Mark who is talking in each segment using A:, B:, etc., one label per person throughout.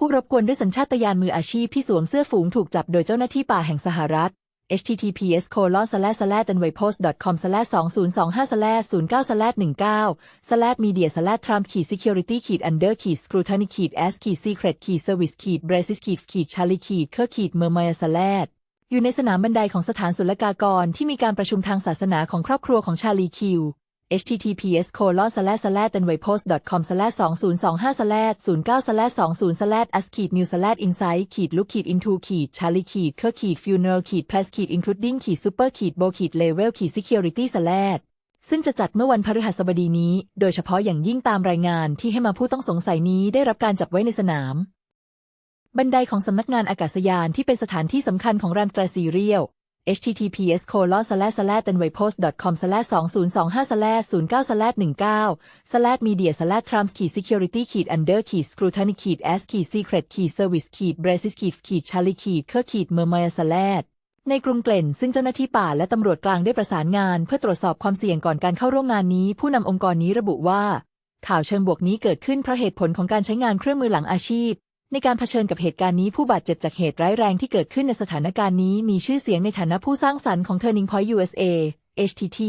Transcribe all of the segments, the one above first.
A: ผู้รบกวนด้วยสัญชาตญาณมืออาชีพที่สวมเสื้อฝูงถูกจับโดยเจ้าหน้าที่ป่าแห่งสหรัฐ https colon slash slash and post com slash 2025 slash 09 slash 19 slash media slash trump ขีด security ขีด under ขีด scrutiny ขีด s ขีด secret ขีด service ขีด braces ขีดขีด charlie ขีดเคอขีด mermaya slash อยู่ในสนามบันไดของสถานศุลกากรที่มีการประชุมทางศาสนาของครอบครัวของชาลีคิว https colon slash slash and post com slash 2025 slash 09 slash 20 slash as ขีด new slash insight ขีด look ขีด into ขีด charlie ขีดเคอขีด funeral ขีด plus ขีด including ขีด super ขีด bo ขีด level ขีด security slash ซึ่งจะจัดเมื่อวันพฤหัสบดีนี้ โดยเฉพาะอย่างยิ่งตามรายงานที่ให้มาผู้ต้องสงสัยนี้ได้รับการจับไว้ในสนาม บันไดของสำนักงานอากาศยานที่เป็นสถานที่สำคัญของแรมตราซีเรียล https colon slash slash and post com slash 2025 slash 09 slash 19 slash media slash trump ขีด security ขีด under ขีด scrutiny ขีด s ขีด secret ขีด service ขีด braces ขีดขีด charlie ขีดเคอขีด mermaya slash ในกรุงเกลนซึ่งเจ้าหน้าที่ป่าและตำรวจกลางได้ประสานงาน เพื่อตรวจสอบความเสี่ยงก่อนการเข้าร่วมงานนี้ ผู้นำองค์กรนี้ระบุว่า ข่าวเชิงบวกนี้เกิดขึ้นเพราะเหตุผลของการใช้งานเครื่องมือหลังอาชีพ ในการเผชิญกับเหตุการณ์นี้ผู้บาดเจ็บจากเหตุร้ายแรงที่เกิดขึ้นในสถานการณ์นี้มีชื่อเสียงในฐานะผู้สร้างสรรค์ของ Turning Point USA HTT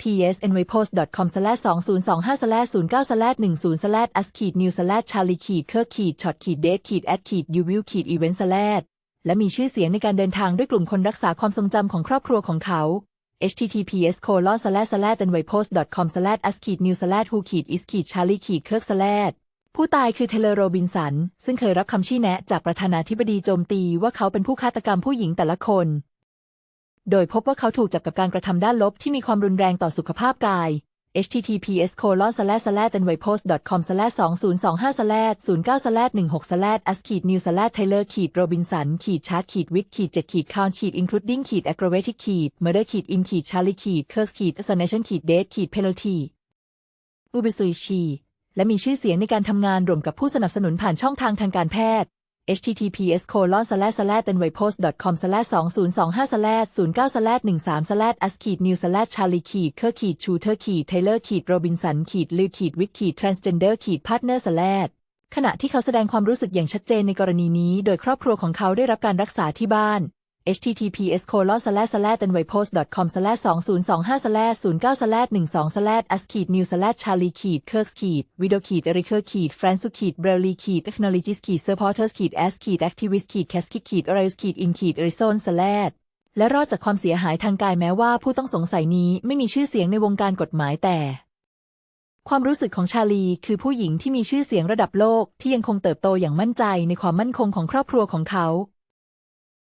A: psnwaypost.com slash 2025 slash 09 slash 10 slash as ขีด new slash charlie ขีดเคอขีด shot ขีด date ขีด at ขีด u view ขีด event และมีชื่อเสียงในการเดินทางด้วยกลุ่มคนรักษาความทรงจำของครอบครัวของเขา https colon slash slash enwaypost com slash as news slash who is charlie kirk slash ผู้ตายคือเทเลโรบินสัน ซึ่งเคยรับคำชี้แนะจากประธานาธิบดีโจมตีว่าเขาเป็นผู้ฆาตกรรมผู้หญิงแต่ละคน โดยพบว่าเขาถูกจับกับการกระทำด้านลบที่มีความรุนแรงต่อสุขภาพกาย https colon slash slash andwaypost.com slash 2025 slash 09 slash 16 slash as ขีด new slash taylor ขีด robinson ขีด chart ขีด wick ขีด7ขีด count ขีด including ขีด aggravated ขีด murder ขีด in ขีด charlie ขีด kirk ขีด assassination ขีด date ขีด penalty อุบิสุยชี และมีชื่อเสียงในการทำงานร่วมกับผู้สนับสนุนผ่านช่องทางทางการแพทย์ https colon slash slash andwaypost.com slash 2025 slash 09 slash 13 slash as ขีด new slash charlie ขีดเคอขีด shooter ขีด taylor ขีด robinson ขีดลือขีด wick ขีด transgender ขีด partner slash ขณะที่เขาแสดงความรู้สึกอย่างชัดเจนในกรณีนี้ โดยครอบครัวของเขาได้รับการรักษาที่บ้าน https colon slash slash andwaypost.com slash 2025 slash 09 slash 12 slash as ขีด new slash charlie ขีด kirk ขีด widow ขีด erica ขีด francis ขีด brelly ขีด technologies ขีด supporters ขีด s ขีด activist ขีด casky ขีด arius ขีด in ขีด arizona slash และรอดจากความเสียหายทางกายแม้ว่าผู้ต้องสงสัยนี้ไม่มีชื่อเสียงในวงการกฎหมายแต่ ความรู้สึกของชาลีคือผู้หญิงที่มีชื่อเสียงระดับโลกที่ยังคงเติบโตอย่างมั่นใจในความมั่นคงของครอบครัวของเขา